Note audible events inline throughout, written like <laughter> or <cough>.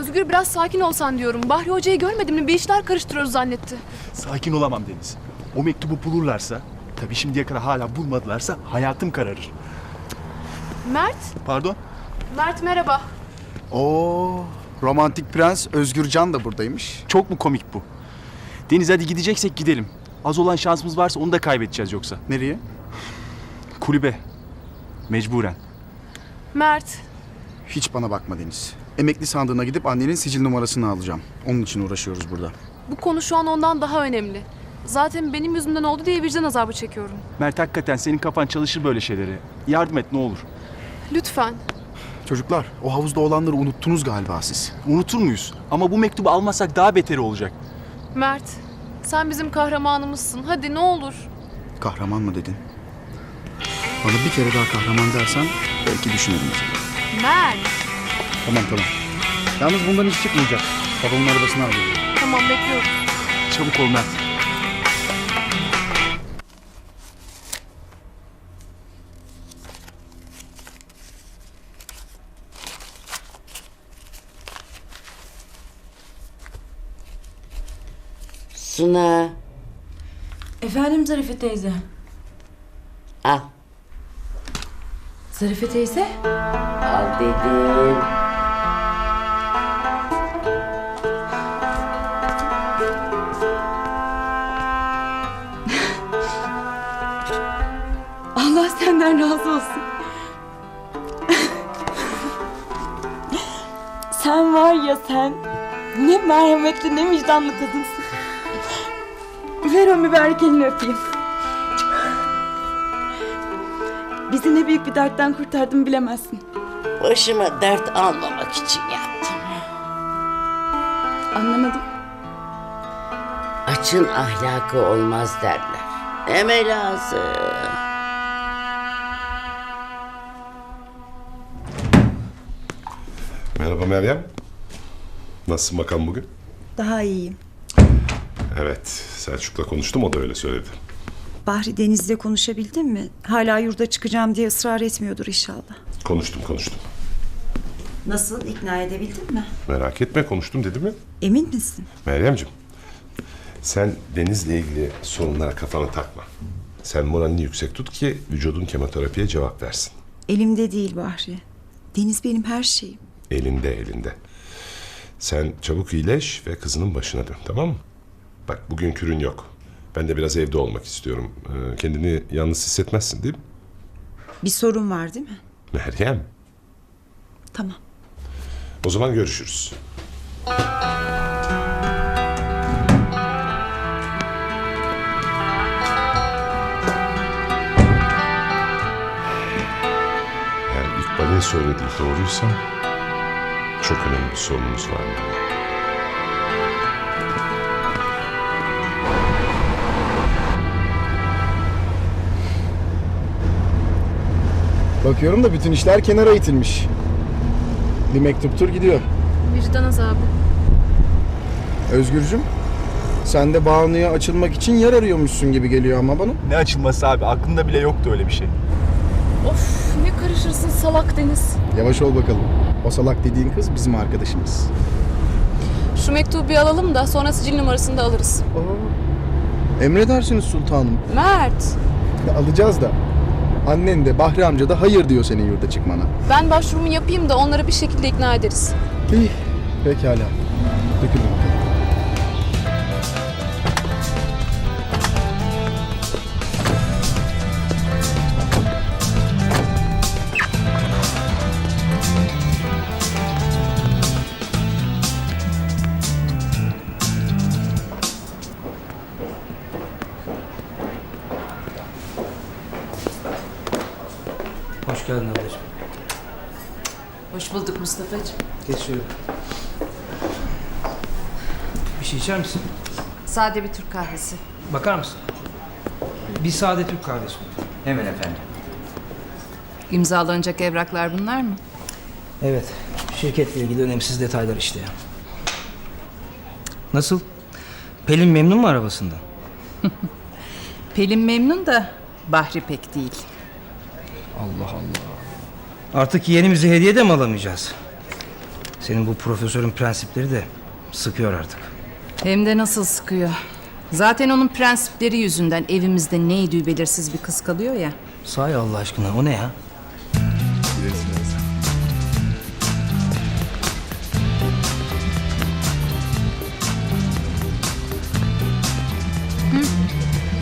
Özgür biraz sakin olsan diyorum. Bahri Hoca'yı görmedin mi? Bir işler karıştırıyoruz zannetti. Sakin olamam Deniz. O mektubu bulurlarsa, tabii şimdiye kadar hala bulmadılarsa hayatım kararır. Mert, Pardon? Mert merhaba. Oo, romantik prens Özgürcan da buradaymış. Çok mu komik bu? Deniz hadi gideceksek gidelim. Az olan şansımız varsa onu da kaybedeceğiz yoksa. Nereye? Kulübe. Mecburen. Mert, Hiç bana bakma Deniz. Emekli sandığına gidip annenin sicil numarasını alacağım. Onun için uğraşıyoruz burada. bu konu şu an ondan daha önemli. Zaten benim yüzümden oldu diye vicdan azabı çekiyorum. Mert hakikaten senin kafan çalışır böyle şeylere. Yardım et ne olur. Lütfen. Çocuklar, o havuzda olanları unuttunuz galiba siz. Unutur muyuz? Ama bu mektubu almazsak daha beteri olacak. Mert, sen bizim kahramanımızsın. Hadi ne olur. Kahraman mı dedin? Bana bir kere daha kahraman dersen belki zaman. Mert. Tamam tamam. Yalnız bundan hiç çıkmayacak. Babamın arabasını alıyorum. Tamam bekliyorum. Çabuk ol Mert. Suna Efendim Zarife teyze. al. Zarife teyze? Al dedim. Senden razı olsun. sen var ya sen. Ne merhametli ne vicdanlı kadınsın. Ver o mübarek elini öpeyim. Bizi ne büyük bir dertten kurtardın bilemezsin. Başıma dert almamak için yaptım. Anlamadım. Açın ahlakı olmaz derler. Deme lazım. Merhaba Meryem. Nasılsın bakalım bugün? Daha iyiyim. Evet, Selçuk'la konuştum o da öyle söyledi. Bahri Deniz'le konuşabildin mi? Hala yurda çıkacağım diye ısrar etmiyordur inşallah. Konuştum konuştum. Nasıl ikna edebildin mi? Merak etme konuştum dedi mi? Emin misin? Meryem'ciğim sen Deniz'le ilgili sorunlara kafanı takma. Sen moralini yüksek tut ki vücudun kemoterapiye cevap versin. Elimde değil Bahri. Deniz benim her şeyim. Elinde elinde. Sen çabuk iyileş ve kızının başına dön tamam mı? Bak bugün kürün yok. Ben de biraz evde olmak istiyorum. Ee, kendini yalnız hissetmezsin değil mi? Bir sorun var değil mi? Meryem. Tamam. O zaman görüşürüz. Eğer İkbal'in söylediği doğruysa çok önemli bir sorunumuz var. Bakıyorum da bütün işler kenara itilmiş. Bir mektuptur gidiyor. Vicdan azabı. Özgürcüm, sen de Banu'ya açılmak için yer arıyormuşsun gibi geliyor ama bana. Ne açılması abi? Aklımda bile yoktu öyle bir şey. Of ne karışırsın salak Deniz. Yavaş ol bakalım. O salak dediğin kız bizim arkadaşımız. Şu mektubu bir alalım da sonra sicil numarasını da alırız. Emredersiniz sultanım. Mert, Alacağız da. Annen de Bahri amca da hayır diyor senin yurda çıkmana. ben başvurumu yapayım da onları bir şekilde ikna ederiz. İyi, pekala. Dökülün Hoş geldin ablacığım. Hoş bulduk Mustafa'cığım. Geç şöyle. Bir şey içer misin? Sade bir Türk kahvesi. Bakar mısın? Bir sade Türk kahvesi. Hemen efendim. İmzalanacak evraklar bunlar mı? Evet. Şirketle ilgili önemsiz detaylar işte. Nasıl? Pelin memnun mu arabasından? <laughs> Pelin memnun da Bahri pek değil. Allah Allah. Artık yeğenimize hediye de mi alamayacağız? Senin bu profesörün prensipleri de sıkıyor artık. Hem de nasıl sıkıyor. Zaten onun prensipleri yüzünden evimizde neydi belirsiz bir kız kalıyor ya. Sahi Allah aşkına o ne ya?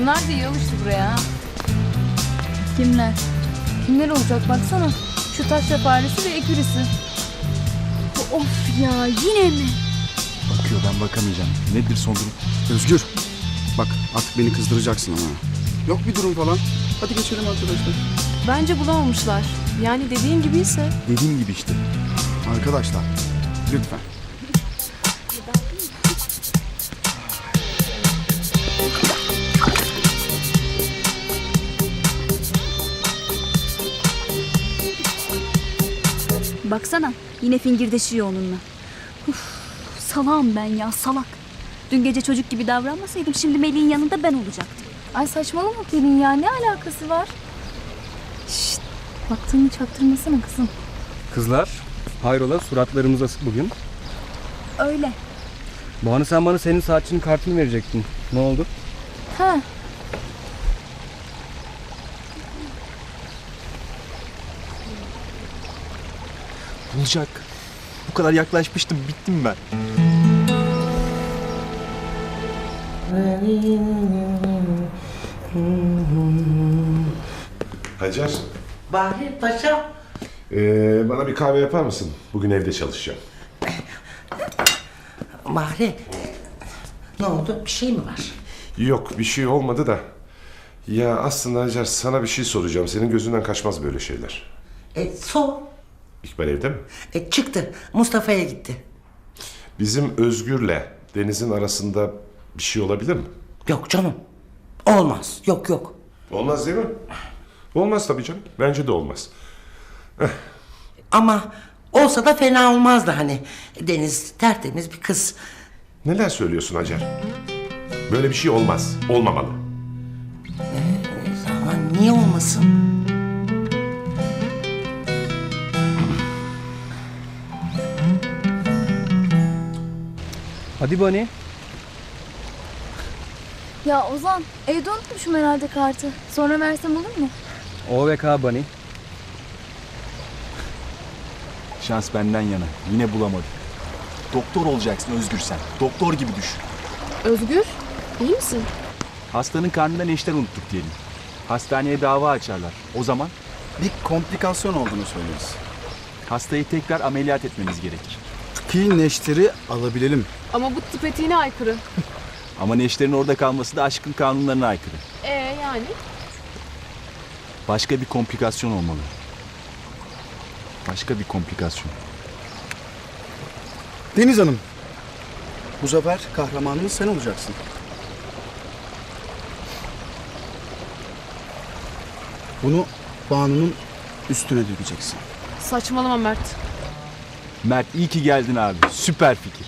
Bunlar da iyi alıştı buraya. Kimler? Kimler olacak baksana. Şu taş faresi ve ekürisi. Of ya yine mi? Bakıyor ben bakamayacağım. Nedir son durum? Özgür. Bak artık beni kızdıracaksın ama. Yok bir durum falan. Hadi geçelim arkadaşlar. Bence bulamamışlar. Yani dediğin gibiyse. Dediğim gibi işte. Arkadaşlar lütfen. Baksana yine fingirdeşiyor onunla. Uf, salağım ben ya salak. Dün gece çocuk gibi davranmasaydım şimdi Melih'in yanında ben olacaktım. Ay saçmalama Pelin ya ne alakası var? Şşt baktığını çaktırmasana kızım. Kızlar, hayrola suratlarımız asık bugün. Öyle. Banu sen bana senin saatçinin kartını verecektin. Ne oldu? Ha Bulacak. Bu kadar yaklaşmıştım. Bittim ben. Hacer, Bahri Paşam. ee, bana bir kahve yapar mısın? Bugün evde çalışacağım. Bahri. Ne oldu? Bir şey mi var? Yok bir şey olmadı da. Ya aslında Hacer sana bir şey soracağım. Senin gözünden kaçmaz böyle şeyler. E, so. İkbal evde mi? E, çıktı. Mustafa'ya gitti. Bizim Özgür'le Deniz'in arasında bir şey olabilir mi? Yok canım. Olmaz. Yok yok. Olmaz değil mi? Olmaz tabii canım. Bence de olmaz. Ama olsa da fena olmazdı hani. Deniz tertemiz bir kız. Neler söylüyorsun Hacer? Böyle bir şey olmaz. Olmamalı. Ama niye olmasın? Hadi Bani. ya Ozan evde unutmuşum herhalde kartı. Sonra versem olur mu? O ve K Bani. Şans benden yana. Yine bulamadım. Doktor olacaksın Özgür sen. Doktor gibi düşün. Özgür, iyi misin? Hastanın karnından eşten unuttuk diyelim. Hastaneye dava açarlar. O zaman Bir komplikasyon olduğunu söyleriz. hastayı tekrar ameliyat etmemiz gerekir. Ki neşteri alabilelim. Ama bu tıp etiğine aykırı. <laughs> Ama neşterin orada kalması da aşkın kanunlarına aykırı. Ee yani? Başka bir komplikasyon olmalı. Başka bir komplikasyon. Deniz Hanım. Bu sefer kahramanımız sen olacaksın. Bunu Banu'nun üstüne dökeceksin. Saçmalama Mert. Mert iyi ki geldin abi. Süper fikir.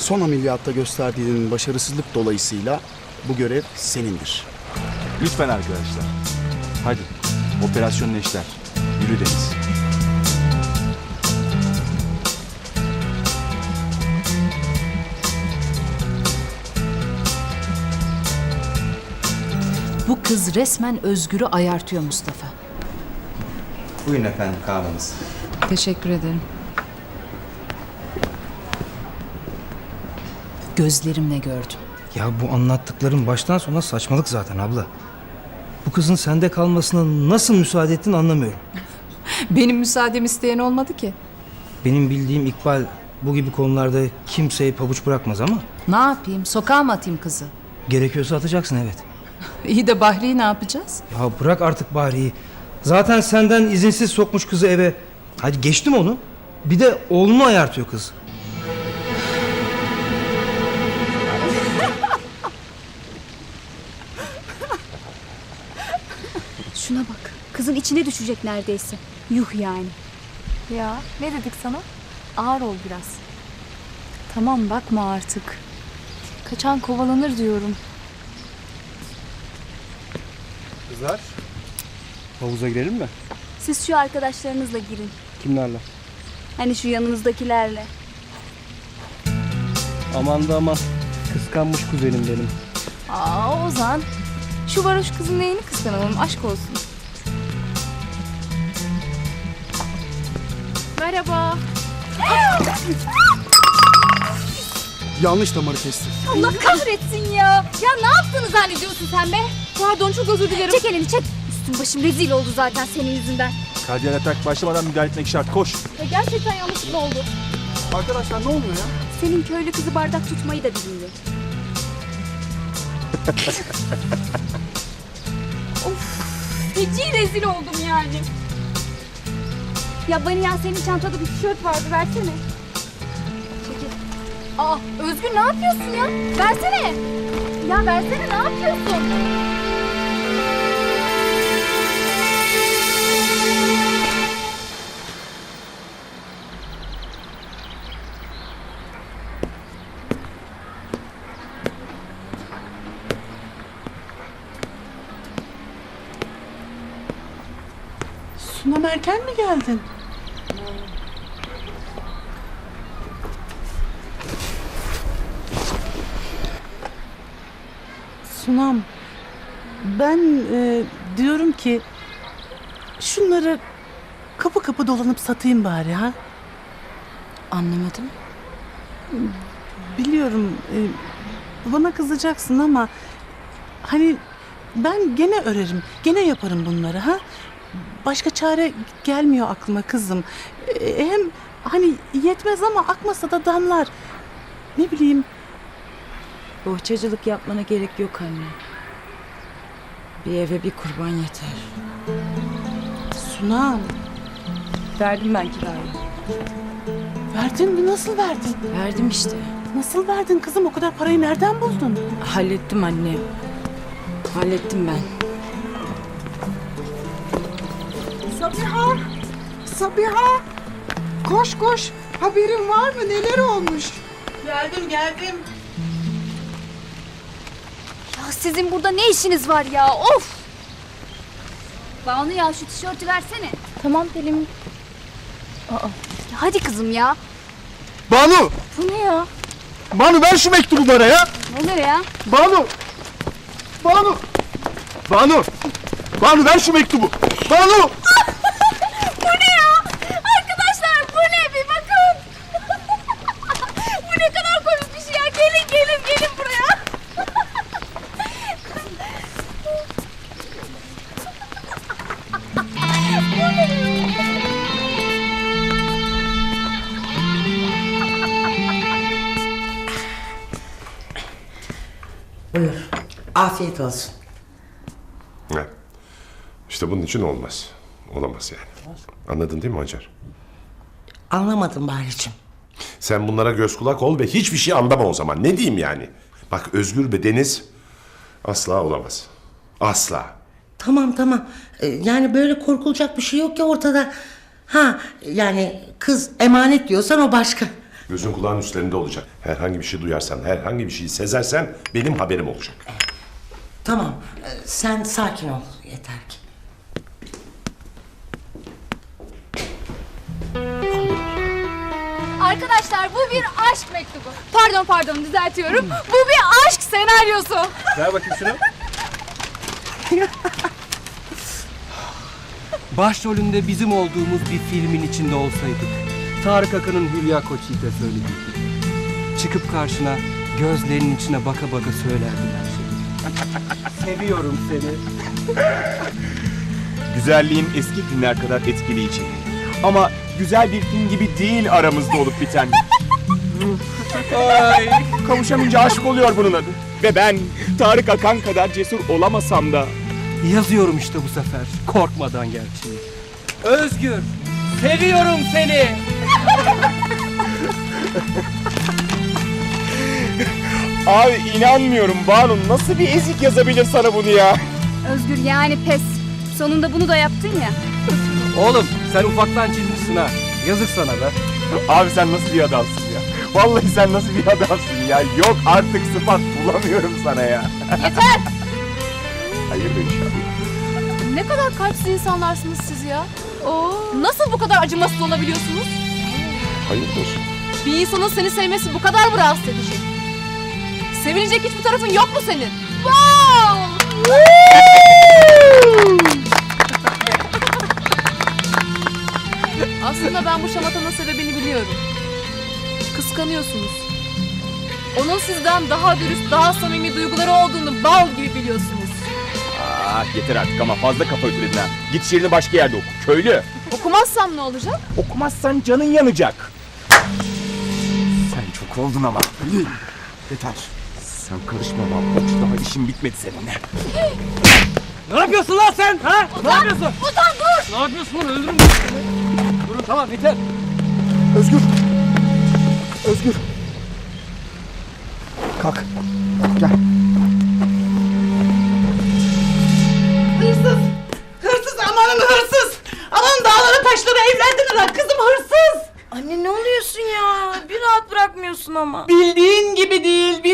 Son ameliyatta gösterdiğin başarısızlık dolayısıyla bu görev senindir. Lütfen arkadaşlar. Hadi. Operasyon neşter. Yürü Deniz. Bu kız resmen Özgür'ü ayartıyor Mustafa. Buyurun efendim kahveniz. Teşekkür ederim. Gözlerimle gördüm. Ya bu anlattıkların baştan sona saçmalık zaten abla. Bu kızın sende kalmasına nasıl müsaade ettin anlamıyorum. <laughs> Benim müsaadem isteyen olmadı ki. Benim bildiğim İkbal bu gibi konularda kimseyi pabuç bırakmaz ama Ne yapayım? Sokağa mı atayım kızı? gerekiyorsa atacaksın evet. <laughs> İyi de Bahri'yi ne yapacağız? Ya bırak artık Bahri'yi. Zaten senden izinsiz sokmuş kızı eve. Hadi geçtim onu. Bir de oğlunu ayartıyor kız. Bak. Kızın içine düşecek neredeyse. Yuh yani. Ya ne dedik sana? Ağır ol biraz. Tamam bakma artık. Kaçan kovalanır diyorum. Kızlar, havuza girelim mi? Siz şu arkadaşlarınızla girin. Kimlerle? Hani şu yanınızdakilerle. Aman da aman. Kıskanmış kuzenim benim. Aa Ozan. Şu varoş kızın neyini kıskanalım aşk olsun. Merhaba. Yanlış damarı kesti. Allah kahretsin ya. Ya ne yaptığını zannediyorsun sen be? Pardon çok özür dilerim. Çek elini çek. Üstüm başım rezil oldu zaten senin yüzünden. Kardiyal atak başlamadan müdahale etmek şart. Koş. Ya gerçekten yanlışlıkla oldu. Arkadaşlar ne oluyor ya? Senin köylü kızı bardak tutmayı da bilmiyor. <laughs> of, feci rezil oldum yani. Ya bana ya senin çantada bir tişört vardı versene. Çekil. Aa Özgür ne yapıyorsun ya? Versene. Ya versene ne yapıyorsun? Sunam erken mi geldin? Sunam, ben e, diyorum ki şunları kapı kapı dolanıp satayım bari ha. Anlamadım. Biliyorum e, bana kızacaksın ama hani ben gene örerim, gene yaparım bunları ha. Başka çare gelmiyor aklıma kızım. E, hem hani yetmez ama akmasa da damlar. Ne bileyim Bohçacılık yapmana gerek yok anne. Bir eve bir kurban yeter. Sunam. Verdim ben kirayı. Verdin mi? Nasıl verdin? Verdim işte. Nasıl verdin kızım? O kadar parayı nereden buldun? Hallettim anne. Hallettim ben. Sabiha! Sabiha! Koş koş! Haberin var mı? Neler olmuş? Geldim geldim. Sizin burada ne işiniz var ya? Of! Banu ya şu tişörtü versene. Tamam Pelin. Ya hadi kızım ya. Banu! Bu ne ya? Banu ver şu mektubu bana ya. Ne oluyor ya? Banu! Banu! Banu! Banu ver şu mektubu. Banu! Afiyet olsun. Ha. İşte bunun için olmaz. Olamaz yani. Anladın değil mi Hacer? Anlamadım Bahri'cim. Sen bunlara göz kulak ol ve hiçbir şey anlama o zaman. Ne diyeyim yani? Bak Özgür ve Deniz asla olamaz. Asla. Tamam tamam. Ee, Yani böyle korkulacak bir şey yok ki ortada. Ha yani kız emanet diyorsan o başka. Gözün kulağın üstlerinde olacak. Herhangi bir şey duyarsan, herhangi bir şey sezersen benim haberim olacak. Tamam. ee, Sen sakin ol yeter ki. Arkadaşlar bu bir aşk mektubu. Pardon pardon düzeltiyorum. bu bir aşk senaryosu. Ver bakayım şunu. Başrolünde bizim olduğumuz bir filmin içinde olsaydık. Tarık Akın'ın Hülya Koçyiğit'e söylediği gibi. Çıkıp karşına gözlerinin içine baka baka şeyi. Seviyorum seni. Güzelliğin eski filmler kadar etkileyici. Ama güzel bir film gibi değil aramızda olup biten. Ay, kavuşamayınca aşık oluyor bunun adı. Ve ben Tarık Akan kadar cesur olamasam da Yazıyorum işte bu sefer. Korkmadan gerçeği. Özgür, seviyorum seni. Abi inanmıyorum Banu nasıl bir ezik yazabilir sana bunu ya? Özgür yani pes. Sonunda bunu da yaptın ya. Oğlum sen ufaktan çizmişsin ha. Yazık sana be. Abi sen nasıl bir adamsın ya? Vallahi sen nasıl bir adamsın ya? Yok artık sıfat bulamıyorum sana ya. Yeter. Hayırdır inşallah. Ne kadar kalpsiz insanlarsınız siz ya. Oo. Nasıl bu kadar acımasız olabiliyorsunuz? Hayırdır? Bir insanın seni sevmesi bu kadar mı rahatsız edici? Sevilecek hiçbir tarafın yok mu senin? Wow! Aslında ben bu şamatanın sebebini biliyorum. Kıskanıyorsunuz. Onun sizden daha dürüst, daha samimi duyguları olduğunu bal gibi biliyorsunuz. Ah yeter artık ama fazla kafa ötüledin ha. Git şiirini başka yerde oku. Köylü. Okumazsam ne olacak? Okumazsan canın yanacak. Sen çok oldun ama. Yeter. Sen karışma lan. Daha işin bitmedi seninle. Ne yapıyorsun lan sen? Ha? ne yapıyorsun? Ozan dur! Ne yapıyorsun lan? Öldürürüm seni. Durun tamam yeter. Özgür. Özgür. Kalk. Gel. Hırsız! Hırsız amanın hırsız! Aman dağlara taşlara evlendin lan kızım hırsız! Anne ne oluyorsun ya? Bir rahat bırakmıyorsun ama. Bildiğin gibi değil,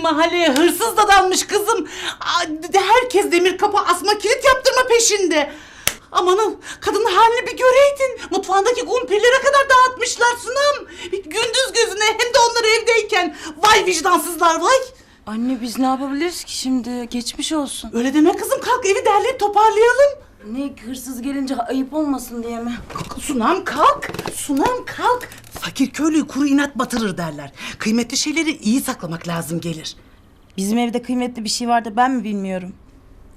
Bizim mahalleye hırsız da dalmış kızım. Aa, Herkes demir kapı asma kilit yaptırma peşinde. Amanın kadının halini bir göreydin. Mutfağındaki kumpirlere kadar dağıtmışlar sunam. Gündüz gözüne hem de onlar evdeyken. Vay vicdansızlar vay. Anne biz ne yapabiliriz ki şimdi? Geçmiş olsun. Öyle deme kızım kalk evi derleyip toparlayalım. Ne hırsız gelince ayıp olmasın diye mi? Sunam kalk. Sunam kalk. Fakir köylüyü kuru inat batırır derler. Kıymetli şeyleri iyi saklamak lazım gelir. Bizim evde kıymetli bir şey vardı ben mi bilmiyorum.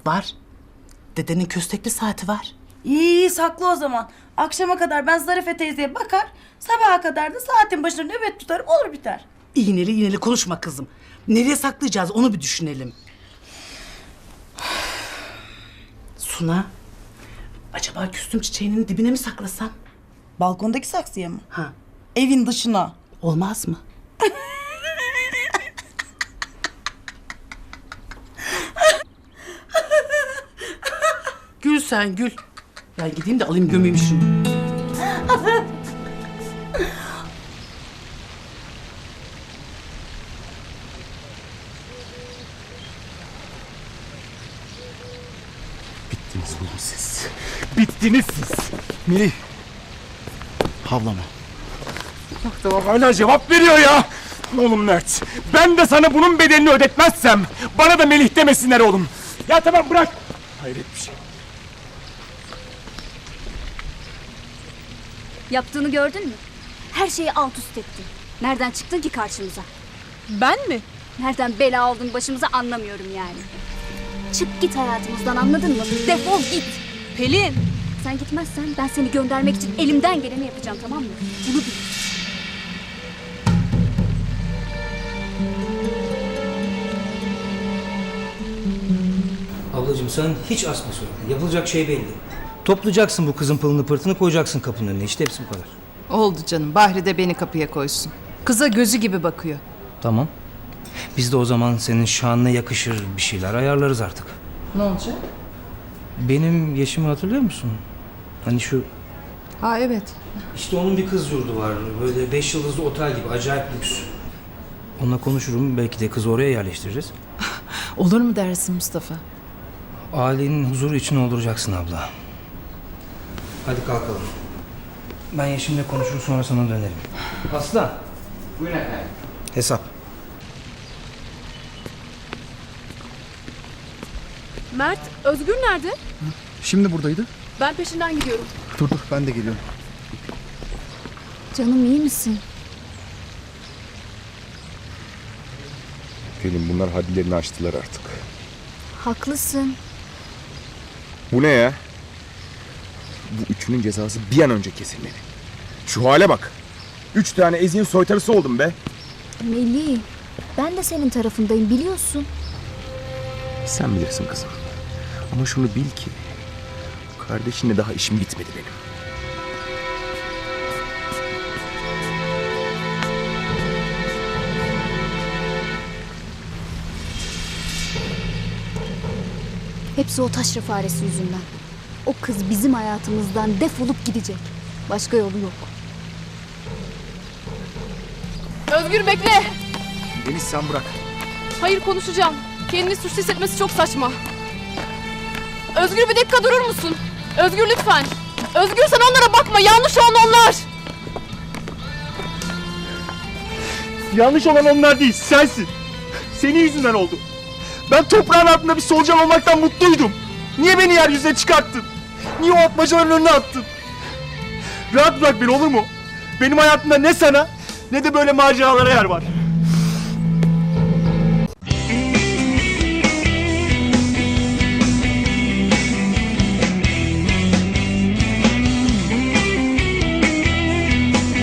Var. Dedenin köstekli saati var. İyi iyi saklı o zaman. Akşama kadar ben Zarife teyzeye bakar. Sabaha kadar da saatin başında nöbet tutarım olur biter. İğneli iğneli konuşma kızım. Nereye saklayacağız onu bir düşünelim. Suna. Acaba küstüm çiçeğinin dibine mi saklasam? Balkondaki saksıya mı? Ha. Evin dışına. Olmaz mı? gül sen gül. Ben gideyim de alayım gömeyim şunu. Bittiniz oğlum siz. Bittiniz siz. Melih. Havlama. Bak tamam hala cevap veriyor ya. Oğlum Mert. Ben de sana bunun bedelini ödetmezsem bana da Melih demesinler oğlum. Ya tamam bırak. Hayret bir şey. Yaptığını gördün mü? Her şeyi alt üst etti. Nereden çıktın ki karşımıza? Ben mi? Nereden bela oldun başımıza anlamıyorum yani. Çık git hayatımızdan anladın mı? Defol git. Pelin. Sen gitmezsen ben seni göndermek için elimden geleni yapacağım tamam mı? Bunu bil. Ablacığım sen hiç asma suratını. Yapılacak şey belli. Toplayacaksın bu kızın pılını pırtını koyacaksın kapının önüne. İşte hepsi bu kadar. Oldu canım. Bahri de beni kapıya koysun. Kıza gözü gibi bakıyor. Tamam. Biz de o zaman senin şanına yakışır bir şeyler ayarlarız artık. Ne olacak? Benim yaşımı hatırlıyor musun? Hani şu Ha evet. işte onun bir kız yurdu var. Böyle beş yıldızlı otel gibi acayip lüks. Onunla konuşurum. Belki de kızı oraya yerleştiririz. <laughs> Olur mu dersin Mustafa? Ailenin huzuru için olduracaksın abla. Hadi kalkalım. Ben Yeşim'le konuşur sonra sana dönerim. Aslan. Buyurun efendim. Hesap. Mert, Özgür nerede? Şimdi buradaydı. Ben peşinden gidiyorum. Dur dur ben de geliyorum. Canım iyi misin? Pelin bunlar hadlerini aştılar artık. Haklısın. Bu ne ya? Bu üçünün cezası bir an önce kesilmeli. Şu hale bak. Üç tane ezin soytarısı oldum be. Melih, ben de senin tarafındayım biliyorsun. Sen bilirsin kızım. Ama şunu bil ki kardeşinle daha işim bitmedi benim. Hepsi o taşra faresi yüzünden. O kız bizim hayatımızdan defolup gidecek. Başka yolu yok. Özgür bekle. Deniz sen bırak. Hayır konuşacağım. Kendini suçlu hissetmesi çok saçma. Özgür bir dakika durur musun? Özgür lütfen. Özgür sen onlara bakma. Yanlış olan onlar. Yanlış olan onlar değil, sensin. Senin yüzünden oldu. Ben toprağın altında bir solucan olmaktan mutluydum. Niye beni yeryüzüne çıkarttın? Niye o atmacaların önüne attın? Rahat bırak beni olur mu? Benim hayatımda ne sana ne de böyle maceralara yer var.